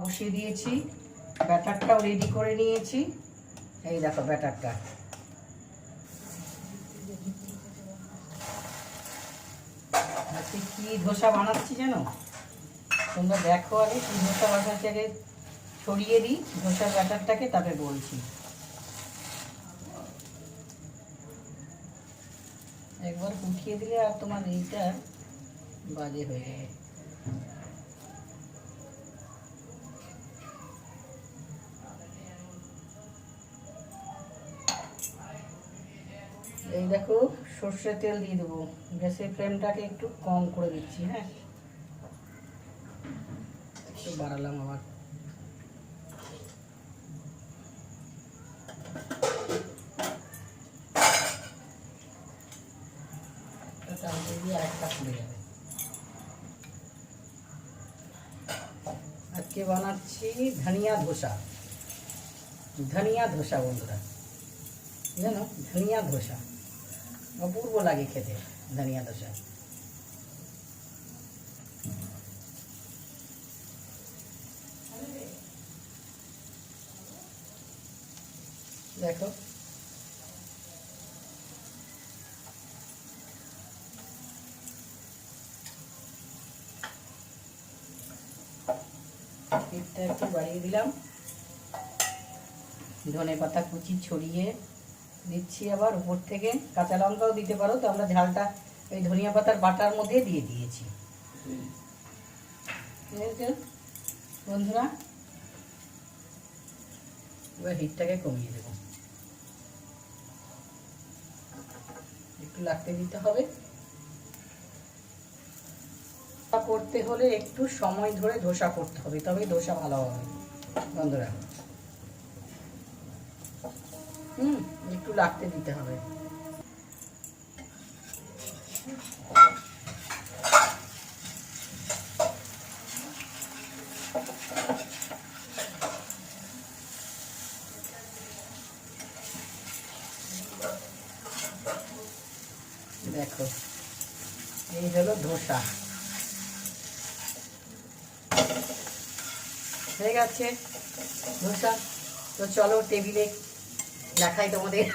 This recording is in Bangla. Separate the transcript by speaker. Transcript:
Speaker 1: বসিয়ে দিয়েছি। ব্যাটারটাও রেডি করে নিয়েছি। এই দেখো ব্যাটারটা। কি ধোসা বানাচ্ছি জানো? তোমরা দেখো আগে কি ধোসা বানাচ্ছি। আগে ছড়িয়ে দিই ধোসার ব্যাটারটাকে তারপরে বলছি। একবার উঠিয়ে দিলে আর তোমার এইটা বাজে হয়ে যাবে। এই দেখো, সর্ষের তেল দিয়ে দেবো। গ্যাসের ফ্লেমটাকে একটু কম করে দিচ্ছি হ্যাঁ? একটু বাড়ালাম আবার। আজকে বানাচ্ছি ধনিয়া ধোসা। ধনিয়া ধোসা বন্ধুরা। জানো, ধনিয়া ধোসা। অপূর্ব লাগে খেতে ধনিয়া ধোসা দেখো। একটু বাড়িয়ে দিলাম। ধনে পাতা কুচি ছড়িয়ে দিচ্ছি আবার, উপর থেকে কাঁচা লঙ্কাও দিতে পারো, তো আমরা ঝালটা ওই ধনিয়া পাতার বাটার মধ্যে দিয়ে দিয়েছি? বন্ধুরা, এবার হিটটাকে কমিয়ে দেবো। একটু লাগতে দিতে হবে। করতে হলে একটু সময় ধরে ধোসা করতে হবে, তবেই ধোসা ভালো হবে। বন্ধুরা। হুম, একটু লাগতে দিতে হবে। দেখো, এই হলো ধোসা। হয়ে গেছে ধোসা। তো চলো টেবিলে 仲井戸も出